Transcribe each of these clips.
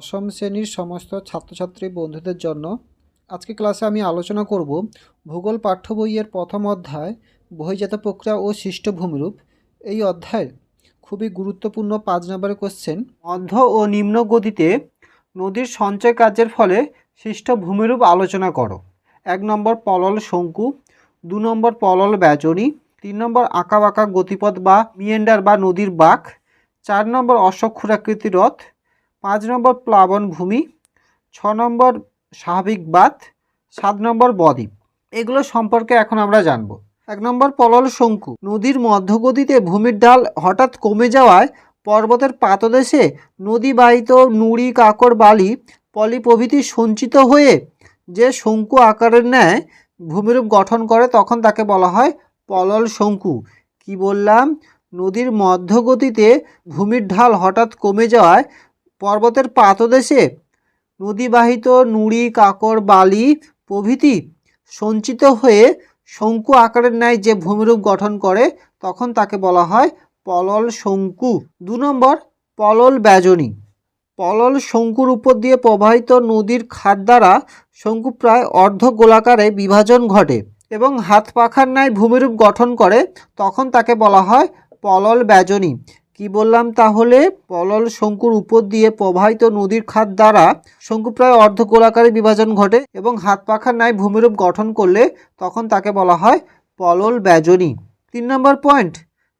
দশম শ্রেণির সমস্ত ছাত্রছাত্রী বন্ধুদের জন্য আজকে ক্লাসে আমি আলোচনা করব ভূগোল পাঠ্য বইয়ের প্রথম অধ্যায় বহিজাত প্রক্রিয়া ও সৃষ্ট ভূমিরূপ এই অধ্যায়ের খুবই গুরুত্বপূর্ণ পাঁচ নম্বরের কোশ্চেন মধ্য ও নিম্ন গতিতে নদীর সঞ্চয় কার্যের ফলে সৃষ্ট ভূমিরূপ আলোচনা করো। এক নম্বর পলল শঙ্কু, দু নম্বর পলল ব্যজনী, তিন নম্বর আঁকাবাঁকা গতিপথ বা মিয়েন্ডার বা নদীর বাঁক, চার নম্বর অশ্বক্ষুরাকৃতি রথ পাঁচ নম্বর প্লাবন ভূমি, ছ নম্বর স্বাভাবিক বাঁধ, সাত নম্বর বদ্বীপ। এগুলো সম্পর্কে এখন আমরা জানব। এক নম্বর পলল শঙ্কু। নদীর মধ্যগতিতে ভূমির ঢাল হঠাৎ কমে যাওয়ায় পর্বতের পাতদেশে নদীবাহিত নুড়ি, কাকর, বালি, পলি প্রভৃতি সঞ্চিত হয়ে যে শঙ্কু আকারের ন্যায় ভূমিরূপ গঠন করে তখন তাকে বলা হয় পলল শঙ্কু। কি বললাম? নদীর মধ্যগতিতে ভূমির ঢাল হঠাৎ কমে যাওয়ায় পর্বতের পাতদেশে নদীবাহিত নুড়ি কাকর বালি প্রভৃতি সঞ্চিত হয়ে শঙ্কু আকারের ন্যায় যে ভূমিরূপ গঠন করে, তখন তাকে বলা হয় পলল শঙ্কু। দু নম্বর, পলল ব্যজনী। পলল শঙ্কুর উপর দিয়ে প্রবাহিত নদীর খাদ দ্বারা শঙ্কু প্রায় অর্ধ গোলাকারে বিভাজন ঘটে এবং হাত পাখার ন্যায় ভূমিরূপ গঠন করে, তখন তাকে বলা হয় পলল ব্যজনী। কি বললাম? তাহলে পলল শঙ্কুর উপর দিয়ে প্রবাহিত নদীর খাত দ্বারা শঙ্কু প্রায় অর্ধ গোলাকারে বিভাজন ঘটে এবং হাত পাখার ন্যায় ভূমিরূপ গঠন করলে তখন তাকে বলা হয় পলল ব্যজনী। তিন নম্বর পয়েন্ট,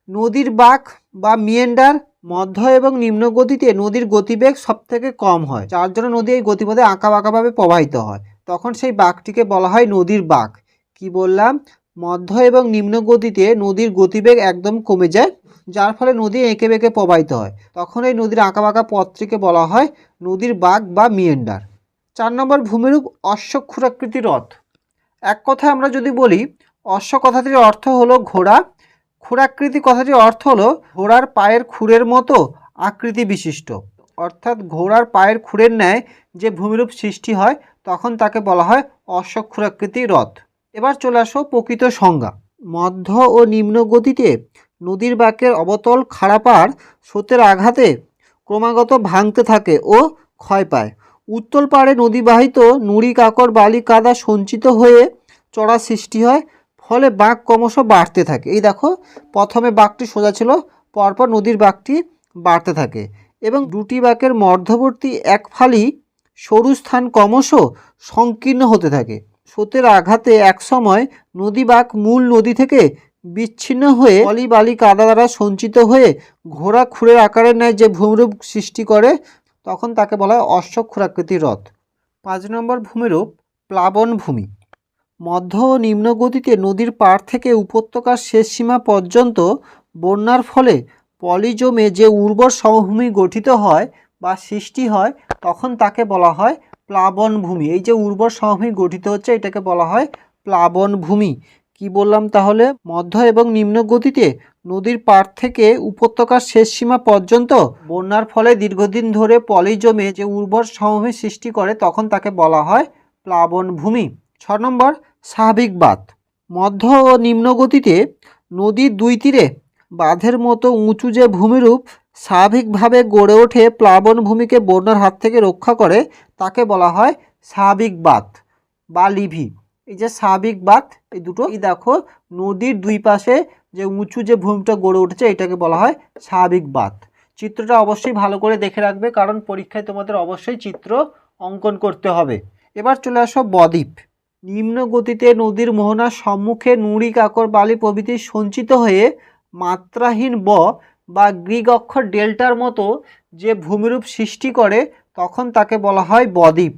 নদীর বাঁক বা মিয়েন্ডার মধ্য এবং নিম্ন গতিতে নদীর গতিবেগ সব থেকে কম হয়, যার জন্য নদী এই গতিপথে আঁকা বাঁকাভাবে প্রবাহিত হয়। তখন সেই বাঁকটিকে বলা হয় নদীর বাঁক। কি বললাম? মধ্য এবং নিম্ন গতিতে নদীর গতিবেগ একদম কমে যায় যার ফলে নদী এঁকে বেঁকে প্রবাহিত হয়। তখন এই নদীর আঁকাবাঁকা পথটিকে বলা হয় নদীর বাঘ বা মিয়েন্ডার। চার নম্বর ভূমিরূপ অশ্বক্ষুরাকৃতি রথ। এক কথায় আমরা যদি বলি, অশ্ব কথাটির অর্থ হলো ঘোড়া। খুরাকৃতি কথাটির অর্থ হলো ঘোড়ার পায়ের খুরের মতো আকৃতি বিশিষ্ট। অর্থাৎ ঘোড়ার পায়ের খুরের ন্যায় যে ভূমিরূপ সৃষ্টি হয়, তখন তাকে বলা হয় অশ্বক্ষুরাকৃতি রথ। এবার চলে আসো প্রকৃত সংজ্ঞা। মধ্য ও নিম্ন গতিতে নদীর বাঁকের অবতল খাড়াপার স্রোতের আঘাতে ক্রমাগত ভাঙতে থাকে ও ক্ষয় পায়। উত্তল পাড়ে নদীবাহিত নুড়ি, কাকর, বালি, কাদা সঞ্চিত হয়ে চড়া সৃষ্টি হয়, ফলে বাঁক ক্রমশ বাড়তে থাকে। এই দেখো, প্রথমে বাঁকটি সোজা ছিল, পরপর নদীর বাঁকটি বাড়তে থাকে এবং দুটি বাঁকের মধ্যবর্তী এক ফালি সরু স্থান ক্রমশ সংকীর্ণ হতে থাকে। স্রোতের আঘাতে একসময় নদী বাঁক মূল নদী থেকে বিচ্ছিন্ন হয়ে পলি বালি কাদা দ্বারা সঞ্চিত হয়ে ঘোড়া খুরের আকারের ন্যায় যে ভূমিরূপ সৃষ্টি করে, তখন তাকে বলা হয় অশ্বক্ষুরাকৃতি রথ। পাঁচ নম্বর ভূমিরূপ, প্লাবন ভূমি। মধ্য ও নিম্ন গতিতে নদীর পাড় থেকে উপত্যকার শেষ সীমা পর্যন্ত বন্যার ফলে পলি জমে যে উর্বর সমভূমি গঠিত হয় বা সৃষ্টি হয়, তখন তাকে বলা হয় প্লাবন ভূমি। এই যে উর্বর সমভূমি গঠিত হচ্ছে, এটাকে বলা হয় প্লাবন ভূমি। কি বললাম তাহলে? মধ্য এবং নিম্ন গতিতে নদীর পাড় থেকে উপত্যকার শেষ সীমা পর্যন্ত বন্যার ফলে দীর্ঘদিন ধরে পলি জমে যে উর্বর সমভূমি সৃষ্টি করে তখন তাকে বলা হয় প্লাবন ভূমি। ছ নম্বর, স্বাভাবিক বাঁধ। মধ্য ও নিম্ন গতিতে নদীর দুই তীরে বাঁধের মতো উঁচু যে ভূমিরূপ স্বাভাবিকভাবে গড়ে ওঠে প্লাবন ভূমিকে বন্যার হাত থেকে রক্ষা করে, তাকে বলা হয় স্বাভাবিক বাঁধ বা লিভি। এই যে স্বাভাবিক বাঁধ এই দুটো। এই দেখো, নদীর দুই পাশে যে উঁচু যে ভূমিটা গড়ে উঠেছে, এটাকে বলা হয় স্বাভাবিক বাঁধ। চিত্রটা অবশ্যই ভালো করে দেখে রাখবে, কারণ পরীক্ষায় তোমাদের অবশ্যই চিত্র অঙ্কন করতে হবে। এবার চলে আসো বদ্বীপ। নিম্ন গতিতে নদীর মোহনার সম্মুখে নুড়ি কাকর বালি প্রভৃতি সঞ্চিত হয়ে মাত্রাহীন ব বা গ্রিক অক্ষর ডেল্টার মতো যে ভূমিরূপ সৃষ্টি করে, তখন তাকে বলা হয় বদ্বীপ।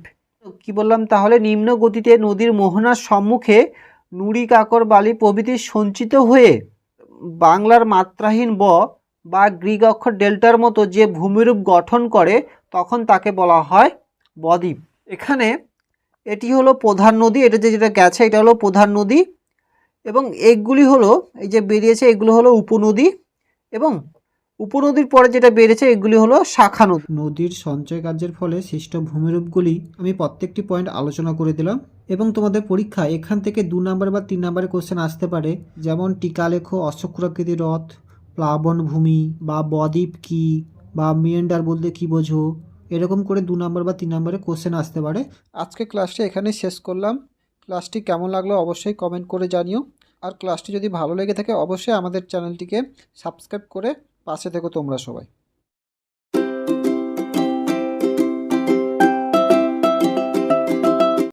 কি বললাম? তাহলে নিম্ন গতিতে নদীর মোহনার সম্মুখে নুড়ি কাকর বালি প্রভৃতি সঞ্চিত হয়ে বাংলার মাত্রাহীন ব বা গ্রিক অক্ষর ডেল্টার মতো যে ভূমিরূপ গঠন করে, তখন তাকে বলা হয় বদ্বীপ। এখানে এটি হলো প্রধান নদী, এটা যে যেটা গেছে, এটা হলো প্রধান নদী, এবং এগুলি হলো, এই যে বেরিয়েছে, এগুলো হলো উপনদী, এবং উপনদীর পরে যেটা বেড়েছে এগুলি হলো শাখা নদী। নদীর সঞ্চয় কার্যের ফলে সৃষ্ট ভূমিরূপগুলি আমি প্রত্যেকটি পয়েন্ট আলোচনা করে দিলাম। এবং তোমাদের পরীক্ষা এখান থেকে দু নাম্বার বা তিন নাম্বারের কোশ্চেন আসতে পারে। যেমন, টিকা লেখো, অশ্বক্ষুরাকৃতি রথ, প্লাবন ভূমি, বা বদ্বীপ কি, বা মিয়েন্ডার বলতে কি বোঝো, এরকম করে দু নম্বর বা তিন নম্বরে কোশ্চেন আসতে পারে। আজকে ক্লাসটি এখানে শেষ করলাম। ক্লাসটি কেমন লাগল অবশ্যই কমেন্ট করে জানিও। আর ক্লাসটি যদি ভালো লেগে থাকে, অবশ্যই আমাদের চ্যানেলটিকে সাবস্ক্রাইব করে পাশে থেকো তোমরা সবাই।